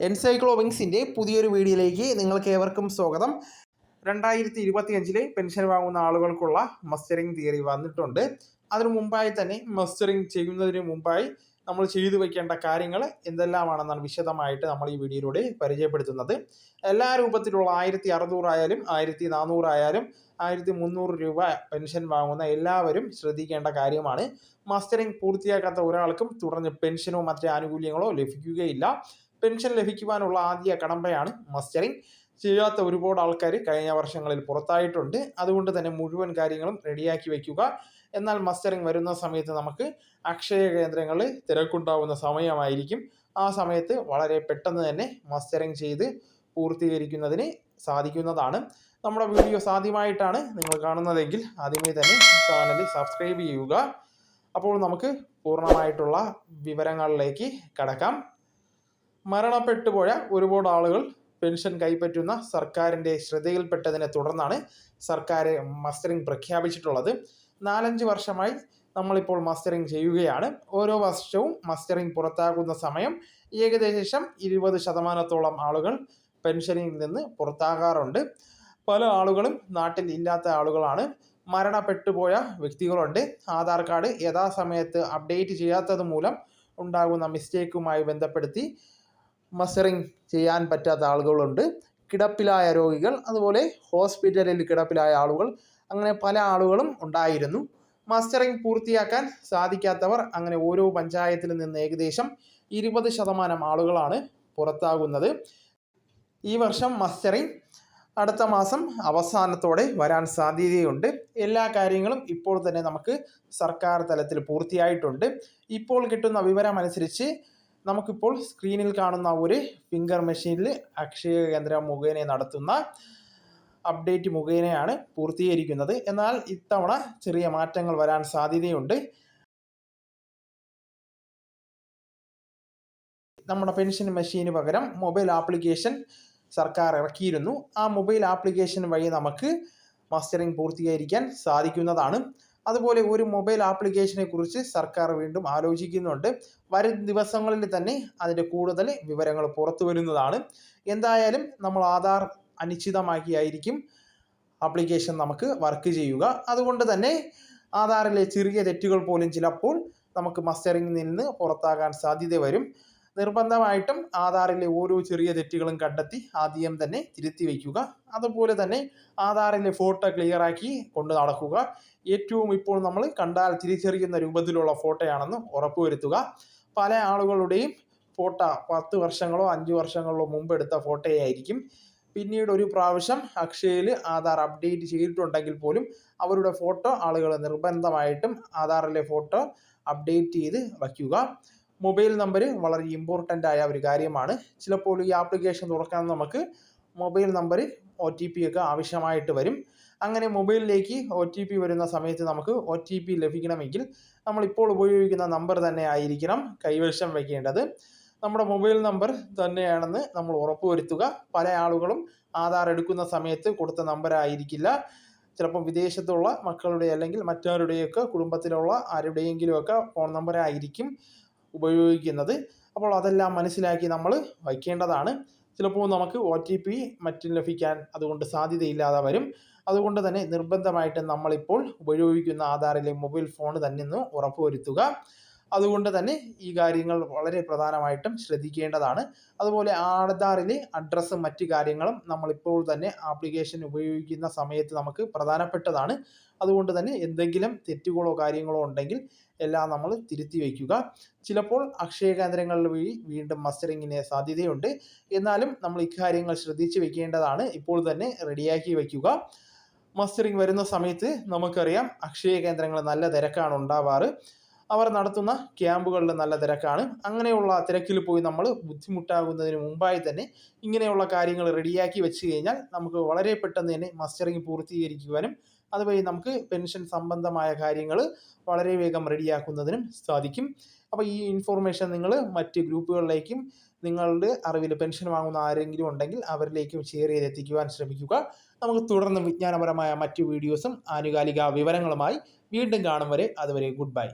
എൻസൈക്ലോവിങ്സിന്റെ പുതിയൊരു വീഡിയോയിലേക്ക് നിങ്ങൾക്ക് ഏവർക്കും സ്വാഗതം. രണ്ടായിരത്തി ഇരുപത്തിയഞ്ചിലെ പെൻഷൻ വാങ്ങുന്ന ആളുകൾക്കുള്ള മസ്റ്ററിംഗ് തിയറി വന്നിട്ടുണ്ട്. അതിനു മുമ്പായി തന്നെ മസ്റ്ററിംഗ് ചെയ്യുന്നതിന് മുമ്പായി നമ്മൾ ചെയ്തു വയ്ക്കേണ്ട കാര്യങ്ങൾ എന്തെല്ലാമാണെന്നാണ് വിശദമായിട്ട് നമ്മൾ ഈ വീഡിയോയിലൂടെ പരിചയപ്പെടുത്തുന്നത്. എല്ലാ രൂപത്തിലുള്ള ആയിരത്തി അറുന്നൂറായാലും ആയിരത്തി നാനൂറായാലും ആയിരത്തി മുന്നൂറ് രൂപ പെൻഷൻ വാങ്ങുന്ന എല്ലാവരും ശ്രദ്ധിക്കേണ്ട കാര്യമാണ്. മസ്റ്ററിംഗ് പൂർത്തിയാക്കാത്ത ഒരാൾക്കും തുടർന്ന് പെൻഷനോ മറ്റു ആനുകൂല്യങ്ങളോ ലഭിക്കുകയില്ല. പെൻഷൻ ലഭിക്കുവാനുള്ള ആദ്യ കടമ്പയാണ് മസ്റ്ററിംഗ് ചെയ്യാത്ത ഒരുപാട് ആൾക്കാർ കഴിഞ്ഞ വർഷങ്ങളിൽ പുറത്തായിട്ടുണ്ട്. അതുകൊണ്ട് തന്നെ മുഴുവൻ കാര്യങ്ങളും റെഡിയാക്കി വയ്ക്കുക എന്നാൽ മസ്റ്ററിംഗ് വരുന്ന സമയത്ത് നമുക്ക് അക്ഷയ കേന്ദ്രങ്ങളിൽ തിരക്കുണ്ടാവുന്ന സമയമായിരിക്കും. ആ സമയത്ത് വളരെ പെട്ടെന്ന് തന്നെ മസ്റ്ററിംഗ് ചെയ്ത് പൂർത്തീകരിക്കുന്നതിന് സാധിക്കുന്നതാണ്. നമ്മുടെ വീഡിയോ സാധ്യമായിട്ടാണ് നിങ്ങൾ കാണുന്നതെങ്കിൽ ആദ്യമേ തന്നെ ചാനൽ സബ്സ്ക്രൈബ് ചെയ്യുക. അപ്പോൾ നമുക്ക് പൂർണമായിട്ടുള്ള വിവരങ്ങളിലേക്ക് കടക്കാം. മരണപ്പെട്ടുപോയ ഒരുപാട് ആളുകൾ പെൻഷൻ കൈപ്പറ്റുന്ന സർക്കാരിന്റെ ശ്രദ്ധയിൽപ്പെട്ടതിനെ തുടർന്നാണ് സർക്കാർ മസ്റ്ററിംഗ് പ്രഖ്യാപിച്ചിട്ടുള്ളത്. നാലഞ്ച് വർഷമായി നമ്മളിപ്പോൾ മസ്റ്ററിംഗ് ചെയ്യുകയാണ്. ഓരോ വർഷവും മസ്റ്ററിംഗ് പുറത്താകുന്ന സമയം ഏകദേശം ഇരുപത് ശതമാനത്തോളം ആളുകൾ പെൻഷനിൽ നിന്ന് പുറത്താകാറുണ്ട്. പല ആളുകളും നാട്ടിൽ ഇല്ലാത്ത ആളുകളാണ് മരണപ്പെട്ടുപോയ വ്യക്തികളുണ്ട്. ആധാർ കാർഡ് യഥാസമയത്ത് അപ്ഡേറ്റ് ചെയ്യാത്തത് മൂലം ഉണ്ടാകുന്ന മിസ്റ്റേക്കുമായി ബന്ധപ്പെടുത്തി മസ്റ്ററിങ് ചെയ്യാൻ പറ്റാത്ത ആളുകളുണ്ട്. കിടപ്പിലായ രോഗികൾ അതുപോലെ ഹോസ്പിറ്റലിൽ കിടപ്പിലായ ആളുകൾ അങ്ങനെ പല ആളുകളും ഉണ്ടായിരുന്നു. മസ്റ്ററിങ് പൂർത്തിയാക്കാൻ സാധിക്കാത്തവർ അങ്ങനെ ഓരോ പഞ്ചായത്തിൽ നിന്ന് ഏകദേശം ഇരുപത് ശതമാനം ആളുകളാണ് പുറത്താകുന്നത്. ഈ വർഷം മസ്റ്ററിങ് അടുത്ത മാസം അവസാനത്തോടെ വരാൻ സാധ്യതയുണ്ട്. എല്ലാ കാര്യങ്ങളും ഇപ്പോൾ തന്നെ നമുക്ക് സർക്കാർ തലത്തിൽ പൂർത്തിയായിട്ടുണ്ട്. ഇപ്പോൾ കിട്ടുന്ന വിവരം അനുസരിച്ച് നമുക്കിപ്പോൾ സ്ക്രീനിൽ കാണുന്ന ഒരു ഫിംഗർ മെഷീനിൽ അക്ഷയ കേന്ദ്രം മുഖേന നടത്തുന്ന അപ്ഡേറ്റ് മുഖേനയാണ് പൂർത്തീകരിക്കുന്നത്. എന്നാൽ ഇത്തവണ ചെറിയ മാറ്റങ്ങൾ വരാൻ സാധ്യതയുണ്ട്. നമ്മുടെ പെൻഷൻ മെഷീന് പകരം മൊബൈൽ ആപ്ലിക്കേഷൻ സർക്കാർ ഇറക്കിയിരുന്നു. ആ മൊബൈൽ ആപ്ലിക്കേഷൻ വഴി നമുക്ക് മസ്റ്ററിംഗ് പൂർത്തീകരിക്കാൻ സാധിക്കുന്നതാണ്. അതുപോലെ ഒരു മൊബൈൽ ആപ്ലിക്കേഷനെ കുറിച്ച് സർക്കാർ വീണ്ടും ആലോചിക്കുന്നുണ്ട്. വരും ദിവസങ്ങളിൽ തന്നെ അതിന്റെ കൂടുതൽ വിവരങ്ങൾ പുറത്തു വരുന്നതാണ്. എന്തായാലും നമ്മൾ ആധാർ അനിശ്ചിതമാക്കിയായിരിക്കും ആപ്ലിക്കേഷൻ നമുക്ക് വർക്ക് ചെയ്യുക. അതുകൊണ്ട് തന്നെ ആധാറിലെ ചെറിയ തെറ്റുകൾ പോലും ചിലപ്പോൾ നമുക്ക് മസ്റ്ററിങ്ങിൽ നിന്ന് പുറത്താകാൻ സാധ്യത വരും. നിർബന്ധമായിട്ടും ആധാറിലെ ഓരോ ചെറിയ തെറ്റുകളും കണ്ടെത്തി ആദ്യം തന്നെ തിരുത്തി വയ്ക്കുക. അതുപോലെ തന്നെ ആധാറിലെ ഫോട്ടോ ക്ലിയറാക്കി കൊണ്ട് നടക്കുക. ഏറ്റവും ഇപ്പോൾ നമ്മൾ കണ്ടാൽ തിരിച്ചറിയുന്ന രൂപത്തിലുള്ള ഫോട്ടോയാണെന്ന് ഉറപ്പുവരുത്തുക. പല ആളുകളുടെയും ഫോട്ടോ പത്ത് വർഷങ്ങളോ അഞ്ച് വർഷങ്ങളോ മുമ്പ് എടുത്ത ഫോട്ടോയായിരിക്കും. പിന്നീട് ഒരു പ്രാവശ്യം അക്ഷയയിൽ ആധാർ അപ്ഡേറ്റ് ചെയ്തിട്ടുണ്ടെങ്കിൽ പോലും അവരുടെ ഫോട്ടോ ആളുകൾ നിർബന്ധമായിട്ടും ആധാറിലെ ഫോട്ടോ അപ്ഡേറ്റ് ചെയ്ത് വയ്ക്കുക. മൊബൈൽ നമ്പർ വളരെ ഇമ്പോർട്ടന്റ് ആയ ഒരു കാര്യമാണ്. ചിലപ്പോൾ ഈ ആപ്ലിക്കേഷൻ തുറക്കാൻ നമുക്ക് mobile number O T P ഒക്കെ ആവശ്യമായിട്ട് വരും. അങ്ങനെ മൊബൈലിലേക്ക് ഒ ടി പി വരുന്ന സമയത്ത് നമുക്ക് ഒ ടി പി ലഭിക്കണമെങ്കിൽ നമ്മളിപ്പോൾ ഉപയോഗിക്കുന്ന നമ്പർ തന്നെ ആയിരിക്കണം കൈവശം വയ്ക്കേണ്ടത് നമ്മുടെ മൊബൈൽ നമ്പർ തന്നെയാണെന്ന് നമ്മൾ ഉറപ്പുവരുത്തുക. പല ആളുകളും ആധാർ എടുക്കുന്ന സമയത്ത് കൊടുത്ത നമ്പർ ആയിരിക്കില്ല. ചിലപ്പോൾ വിദേശത്തുള്ള മക്കളുടെ അല്ലെങ്കിൽ മറ്റാരുടെയൊക്കെ കുടുംബത്തിലുള്ള ആരുടെയെങ്കിലുമൊക്കെ ഫോൺ നമ്പർ ആയിരിക്കും. ഉപയോഗിക്കുന്നത്. അപ്പോൾ അതെല്ലാം മനസ്സിലാക്കി നമ്മൾ വയ്ക്കേണ്ടതാണ്. ചിലപ്പോൾ നമുക്ക് ഒ ടി പി മറ്റും ലഭിക്കാൻ അതുകൊണ്ട് സാധ്യതയില്ലാതെ വരും. അതുകൊണ്ട് തന്നെ നിർബന്ധമായിട്ടും നമ്മളിപ്പോൾ ഉപയോഗിക്കുന്ന ആധാറിലെ മൊബൈൽ ഫോൺ തന്നെ ഒന്ന് ഉറപ്പുവരുത്തുക. അതുകൊണ്ട് തന്നെ ഈ കാര്യങ്ങൾ വളരെ പ്രധാനമായിട്ടും ശ്രദ്ധിക്കേണ്ടതാണ്. അതുപോലെ ആധാറിലെ അഡ്രസ്സും മറ്റു കാര്യങ്ങളും നമ്മളിപ്പോൾ തന്നെ ആപ്ലിക്കേഷൻ ഉപയോഗിക്കുന്ന സമയത്ത് നമുക്ക് പ്രധാനപ്പെട്ടതാണ്. അതുകൊണ്ട് തന്നെ എന്തെങ്കിലും തെറ്റുകളോ കാര്യങ്ങളോ ഉണ്ടെങ്കിൽ എല്ലാം നമ്മൾ തിരുത്തി വയ്ക്കുക. ചിലപ്പോൾ അക്ഷയ കേന്ദ്രങ്ങളിൽ വഴി വീണ്ടും മസ്റ്ററിങ്ങിന് സാധ്യതയുണ്ട്. എന്നാലും നമ്മൾ ഇക്കാര്യങ്ങൾ ശ്രദ്ധിച്ച് വെക്കേണ്ടതാണ് ഇപ്പോൾ തന്നെ റെഡിയാക്കി വയ്ക്കുക. മസ്റ്ററിങ് വരുന്ന സമയത്ത് നമുക്കറിയാം അക്ഷയ കേന്ദ്രങ്ങൾ നല്ല തിരക്കാണ് ഉണ്ടാവാറ്. അവർ നടത്തുന്ന ക്യാമ്പുകളിൽ നല്ല തിരക്കാണ്. അങ്ങനെയുള്ള തിരക്കിൽ പോയി നമ്മൾ ബുദ്ധിമുട്ടാകുന്നതിന് മുമ്പായി തന്നെ ഇങ്ങനെയുള്ള കാര്യങ്ങൾ റെഡിയാക്കി വെച്ച് കഴിഞ്ഞാൽ നമുക്ക് വളരെ പെട്ടെന്ന് തന്നെ മസ്റ്ററിങ് പൂർത്തീകരിക്കുവാനും അതുവഴി നമുക്ക് പെൻഷൻ സംബന്ധമായ കാര്യങ്ങൾ വളരെ വേഗം റെഡിയാക്കുന്നതിനും സാധിക്കും. അപ്പോൾ ഈ ഇൻഫോർമേഷൻ നിങ്ങൾ മറ്റ് ഗ്രൂപ്പുകളിലേക്കും നിങ്ങളുടെ അറിവിൽ പെൻഷൻ വാങ്ങുന്ന ആരെങ്കിലും ഉണ്ടെങ്കിൽ അവരിലേക്കും ഷെയർ ചെയ്ത് എത്തിക്കുവാൻ ശ്രമിക്കുക. നമുക്ക് തുടർന്ന് വിജ്ഞാനപരമായ മറ്റ് വീഡിയോസും ആനുകാലിക വിവരങ്ങളുമായി വീണ്ടും കാണും വരെ. അതുവരെ ഗുഡ് ബൈ